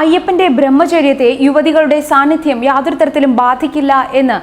അയ്യപ്പന്റെ ബ്രഹ്മചര്യത്തെ യുവതികളുടെ സാന്നിധ്യം യാതൊരു തരത്തിലും ബാധിക്കില്ല എന്ന്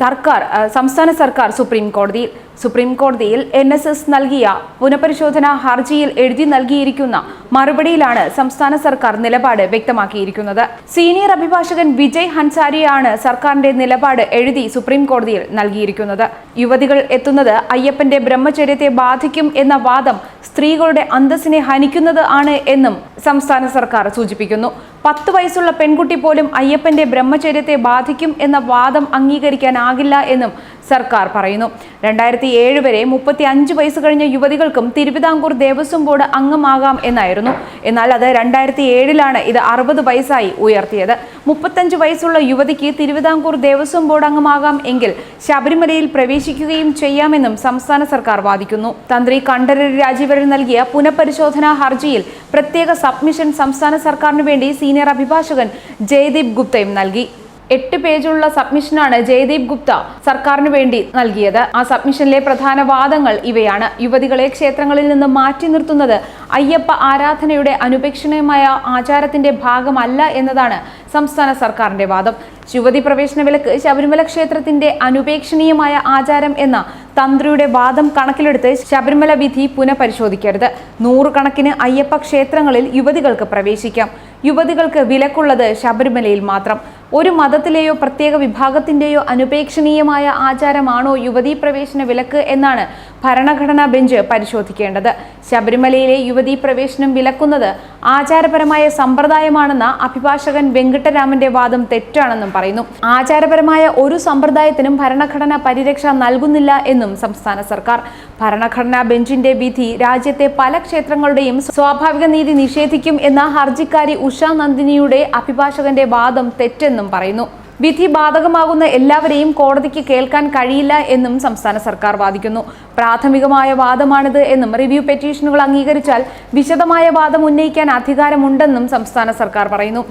സർക്കാർ സംസ്ഥാന സർക്കാർ സുപ്രീം കോടതിയിൽ സുപ്രീം കോടതിയിൽ എൻ എസ് എസ് നൽകിയ പുനഃപരിശോധനാ ഹർജിയിൽ എഴുതി നൽകിയിരിക്കുന്ന മറുപടിയിലാണ് സംസ്ഥാന സർക്കാർ നിലപാട് വ്യക്തമാക്കിയിരിക്കുന്നത്. സീനിയർ അഭിഭാഷകൻ വിജയ് ഹൻസാരിയാണ് സർക്കാരിന്റെ നിലപാട് എഴുതി സുപ്രീം കോടതിയിൽ നൽകിയിരിക്കുന്നത്. യുവതികൾ എത്തുന്നത് അയ്യപ്പന്റെ ബ്രഹ്മചര്യത്തെ ബാധിക്കും എന്ന വാദം സ്ത്രീകളുടെ അന്തസ്സിനെ ഹനിക്കുന്നത് ആണ് എന്നും സംസ്ഥാന സർക്കാർ സൂചിപ്പിക്കുന്നു. പത്ത് വയസ്സുള്ള പെൺകുട്ടി പോലും അയ്യപ്പന്റെ ബ്രഹ്മചര്യത്തെ ബാധിക്കും എന്ന വാദം അംഗീകരിക്കാനാകില്ല എന്നും സർക്കാർ പറയുന്നു. രണ്ടായിരത്തി ഏഴ് വരെ മുപ്പത്തി അഞ്ച് വയസ്സ് കഴിഞ്ഞ യുവതികൾക്കും തിരുവിതാംകൂർ ദേവസ്വം ബോർഡ് അംഗമാകാം എന്നായിരുന്നു. എന്നാൽ അത് രണ്ടായിരത്തി ഏഴിലാണ് ഇത് അറുപത് വയസ്സായി ഉയർത്തിയത്. മുപ്പത്തഞ്ച് വയസ്സുള്ള യുവതിക്ക് തിരുവിതാംകൂർ ദേവസ്വം ബോർഡ് അംഗമാകാം എങ്കിൽ ശബരിമലയിൽ പ്രവേശിക്കുകയും ചെയ്യാമെന്നും സംസ്ഥാന സർക്കാർ വാദിക്കുന്നു. തന്ത്രി കണ്ഠരര് രാജീവരൻ നൽകിയ പുനഃപരിശോധനാ ഹർജിയിൽ പ്രത്യേക സബ്മിഷൻ സംസ്ഥാന സർക്കാരിനു വേണ്ടി സീനിയർ അഭിഭാഷകൻ ജയദീപ് ഗുപ്തയും നൽകി. എട്ട് പേജുള്ള സബ്മിഷനാണ് ജയദീപ് ഗുപ്ത സർക്കാരിന് വേണ്ടി നൽകിയത്. ആ സബ്മിഷനിലെ പ്രധാന വാദങ്ങൾ ഇവയാണ്. യുവതികളെ ക്ഷേത്രങ്ങളിൽ നിന്ന് മാറ്റി നിർത്തുന്നത് അയ്യപ്പ ആരാധനയുടെ അനുപേക്ഷണീയമായ ആചാരത്തിന്റെ ഭാഗമല്ല എന്നതാണ് സംസ്ഥാന സർക്കാരിന്റെ വാദം. യുവതി പ്രവേശന വിലക്ക് ശബരിമല ക്ഷേത്രത്തിന്റെ അനുപേക്ഷണീയമായ ആചാരം എന്ന തന്ത്രിയുടെ വാദം കണക്കിലെടുത്ത് ശബരിമല വിധി പുനഃപരിശോധിക്കരുത്. നൂറുകണക്കിന് അയ്യപ്പ ക്ഷേത്രങ്ങളിൽ യുവതികൾക്ക് പ്രവേശിക്കാം. യുവതികൾക്ക് വിലക്കുള്ളത് ശബരിമലയിൽ മാത്രം. ഒരു മതത്തിലെയോ പ്രത്യേക വിഭാഗത്തിന്റെയോ അനുപേക്ഷണീയമായ ആചാരമാണോ യുവതീ പ്രവേശന വിലക്ക് എന്നാണ് ഭരണഘടനാ ബെഞ്ച് പരിശോധിക്കേണ്ടത്. ശബരിമലയിലെ യുവതീ പ്രവേശനം വിലക്കുന്നത് ആചാരപരമായ സമ്പ്രദായമാണെന്ന അഭിഭാഷകൻ വെങ്കട്ടരാമന്റെ വാദം തെറ്റാണെന്നും പറയുന്നു. ആചാരപരമായ ഒരു സമ്പ്രദായത്തിനും ഭരണഘടന പരിരക്ഷ നൽകുന്നില്ല എന്നും സംസ്ഥാന സർക്കാർ. ഭരണഘടനാ ബെഞ്ചിന്റെ വിധി രാജ്യത്തെ പല ക്ഷേത്രങ്ങളുടെയും സ്വാഭാവിക നീതി നിഷേധിക്കും എന്ന ഹർജിക്കാരി ഉഷ നന്ദിനിയുടെ അഭിഭാഷകന്റെ വാദം തെറ്റെന്നും പറയുന്നു. വിധി ബാധകമാകുന്ന എല്ലാവരെയും കോടതിക്ക് കേൾക്കാൻ കഴിയില്ല എന്നും സംസ്ഥാന സർക്കാർ വാദിക്കുന്നു. പ്രാഥമികമായ വാദമാണിത് എന്നും റിവ്യൂ പെറ്റീഷനുകൾ അംഗീകരിച്ചാൽ വിശദമായ വാദം ഉന്നയിക്കാൻ അധികാരമുണ്ടെന്നും സംസ്ഥാന സർക്കാർ പറയുന്നു.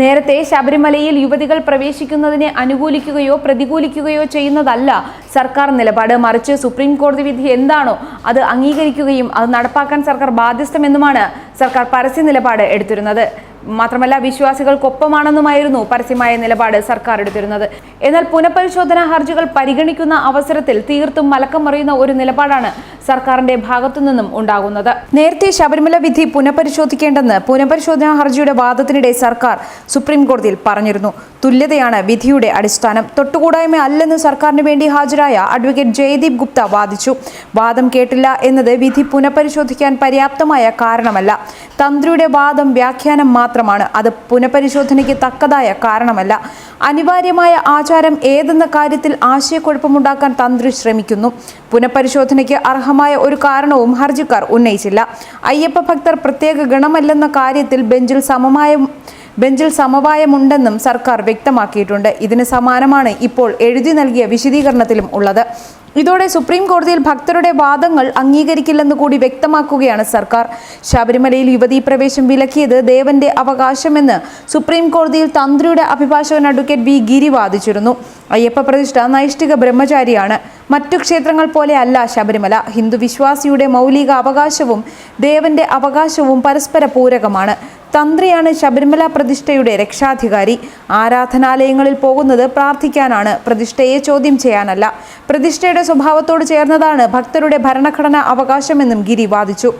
നേരത്തെ ശബരിമലയിൽ യുവതികൾ പ്രവേശിക്കുന്നതിനെ അനുകൂലിക്കുകയോ പ്രതികൂലിക്കുകയോ ചെയ്യുന്നതല്ല സർക്കാർ നിലപാട്. മറിച്ച് സുപ്രീം കോടതി വിധി എന്താണോ അത് അംഗീകരിക്കുകയും അത് നടപ്പാക്കാൻ സർക്കാർ ബാധ്യസ്ഥമെന്നുമാണ് സർക്കാർ പരസ്യ നിലപാട് എടുത്തിരുന്നത്. മാത്രമല്ല വിശ്വാസികൾക്കൊപ്പമാണെന്നുമായിരുന്നു പരസ്യമായ നിലപാട് സർക്കാർ എടുത്തിരുന്നത്. എന്നാൽ പുനഃപരിശോധനാ ഹർജികൾ പരിഗണിക്കുന്ന അവസരത്തിൽ തീർത്തും മലക്കം മറിയുന്ന ഒരു നിലപാടാണ് സർക്കാരിന്റെ ഭാഗത്തു നിന്നും ഉണ്ടാകുന്നത്. നേരത്തെ ശബരിമല വിധി പുനഃപരിശോധിക്കേണ്ടെന്ന് പുനഃപരിശോധനാ ഹർജിയുടെ വാദത്തിനിടെ സർക്കാർ സുപ്രീം കോടതിയിൽ പറഞ്ഞിരുന്നു. തുല്യതയാണ് വിധിയുടെ അടിസ്ഥാനം. തൊട്ടുകൂടായ്മ അല്ലെന്ന് സർക്കാരിന് വേണ്ടി ഹാജരായ അഡ്വക്കേറ്റ് ജയദീപ് ഗുപ്ത വാദിച്ചു. വാദം കേട്ടില്ല എന്നത് വിധി പുനഃപരിശോധിക്കാൻ പര്യാപ്തമായ കാരണമല്ല. തന്ത്രിയുടെ വാദം വ്യാഖ്യാനം മാത്രമാണ്. അത് പുനഃപരിശോധനയ്ക്ക് തക്കതായ കാരണമല്ല. അനിവാര്യമായ ആചാരം ഏതെന്ന കാര്യത്തിൽ ആശയക്കുഴപ്പമുണ്ടാക്കാൻ തന്ത്രി ശ്രമിക്കുന്നു. പുനഃപരിശോധനയ്ക്ക് അർഹമായ ഒരു കാരണവും ഹർജിക്കാർ ഉന്നയിച്ചില്ല. അയ്യപ്പ ഭക്തർ പ്രത്യേക ഗണമല്ലെന്ന കാര്യത്തിൽ ബെഞ്ചിൽ സമമായ ബെഞ്ചിൽ സമവായമുണ്ടെന്നും സർക്കാർ വ്യക്തമാക്കിയിട്ടുണ്ട്. ഇതിന് സമാനമാണ് ഇപ്പോൾ എഴുതി നൽകിയ വിശദീകരണത്തിലും ഉള്ളത്. ഇതോടെ സുപ്രീം കോടതിയിൽ ഭക്തരുടെ വാദങ്ങൾ അംഗീകരിക്കില്ലെന്ന് കൂടി വ്യക്തമാക്കുകയാണ് സർക്കാർ. ശബരിമലയിൽ യുവതീ പ്രവേശം വിലക്കിയത് ദേവന്റെ അവകാശമെന്ന് സുപ്രീം കോടതിയിൽ തന്ത്രിയുടെ അഭിഭാഷകൻ അഡ്വക്കേറ്റ് ബി ഗിരി വാദിച്ചിരുന്നു. അയ്യപ്പ പ്രതിഷ്ഠ നൈഷ്ഠിക ബ്രഹ്മചാരിയാണ്. മറ്റു ക്ഷേത്രങ്ങൾ പോലെ അല്ല ശബരിമല. ഹിന്ദു വിശ്വാസിയുടെ മൗലിക അവകാശവും ദേവന്റെ അവകാശവും പരസ്പര പൂരകമാണ്. തന്ത്രിയാണ് ശബരിമല പ്രതിഷ്ഠയുടെ രക്ഷാധികാരി. ആരാധനാലയങ്ങളിൽ പോകുന്നത് പ്രാർത്ഥിക്കാനാണ്. പ്രതിഷ്ഠയെ ചോദ്യം ചെയ്യാനല്ല. പ്രതിഷ്ഠയുടെ സ്വഭാവത്തോട് ചേർന്നതാണ് ഭക്തരുടെ ഭരണഘടനാ അവകാശമെന്നും ഗിരി വാദിച്ചു.